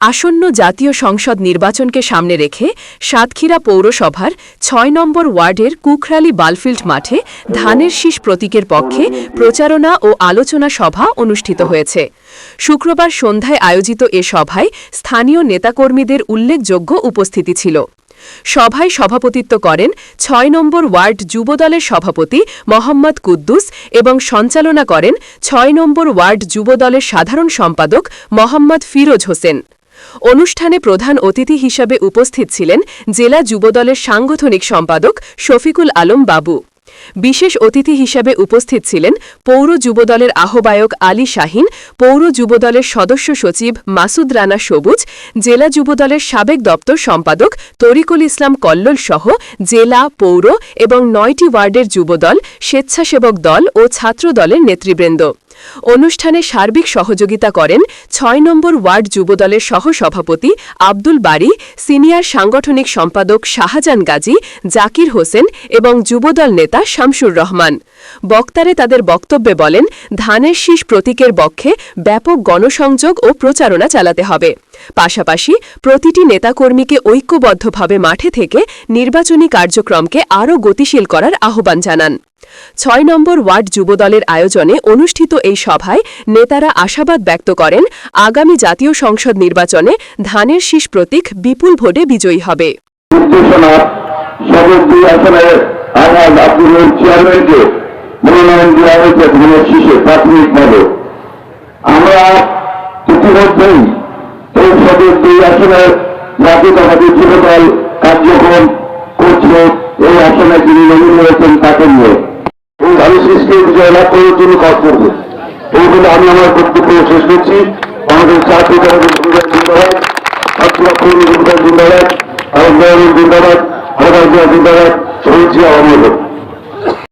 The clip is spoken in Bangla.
আসন্ন জাতীয় সংসদ নির্বাচনকে সামনে রেখে সাতক্ষীরা পৌরসভার ছয় নম্বর ওয়ার্ডের কুখরালি বালফিল্ড মাঠে ধানের শীষ প্রতীকের পক্ষে প্রচারণা ও আলোচনা সভা অনুষ্ঠিত হয়েছে। শুক্রবার সন্ধ্যায় আয়োজিত এ সভায় স্থানীয় নেতাকর্মীদের উল্লেখযোগ্য উপস্থিতি ছিল। সভায় সভাপতিত্ব করেন ছয় নম্বর ওয়ার্ড যুবদলের সভাপতি মোহাম্মদ কুদ্দুস এবং সঞ্চালনা করেন ছয় নম্বর ওয়ার্ড যুবদলের সাধারণ সম্পাদক মোহাম্মদ ফিরোজ হোসেন। অনুষ্ঠানে প্রধান অতিথি হিসাবে উপস্থিত ছিলেন জেলা যুবদলের সাংগঠনিক সম্পাদক শফিকুল আলম বাবু। বিশেষ অতিথি হিসাবে উপস্থিত ছিলেন পৌর যুবদলের আহ্বায়ক আলী শাহিন, পৌর যুবদলের সদস্য সচিব মাসুদ রানা সবুজ, জেলা যুবদলের সাবেক দপ্তর সম্পাদক তরিকুল ইসলাম কল্লোল সহ জেলা, পৌর এবং নয়টি ওয়ার্ডের যুবদল, স্বেচ্ছাসেবক দল ও ছাত্র দলের নেতৃবৃন্দ। অনুষ্ঠানে সার্বিক সহযোগিতা করেন ছয় নম্বর ওয়ার্ড যুবদলের সহসভাপতি আব্দুল বারি, সিনিয়র সাংগঠনিক সম্পাদক শাহজাহান গাজী, জাকির হোসেন এবং যুবদল নেতা শামসুর রহমান। বক্তারে তাদের বক্তব্যে বলেন, ধানের শীষ প্রতীকের পক্ষে ব্যাপক গণসংযোগ ও প্রচারণা চালাতে হবে। পাশাপাশি প্রতিটি নেতাকর্মীকে ঐক্যবদ্ধভাবে মাঠে থেকে নির্বাচনী কার্যক্রমকে আরও গতিশীল করার আহ্বান জানান। ছয় নম্বর ওয়ার্ড যুবদলের আয়োজনে অনুষ্ঠিত এই সভায় নেতারা আশাবাদ ব্যক্ত করেন, আগামী জাতীয় সংসদ নির্বাচনে ধানের শীষ প্রতীক বিপুল ভোটে বিজয়ী হবে। কার্যক্রম করছে, এই আসনে যিনি নমিন হয়েছেন তাকে নিয়ে লাভ করার জন্য কাজ করব এই বলে আমি আমার বক্তব্য শেষ করছি আমাদের চাকরি যুবদল জিন্দাবাদ জিন্দাবাদ জিন্দাবাদ আরেক জিন্দাবাদ, শহীদ জিয়া অমর।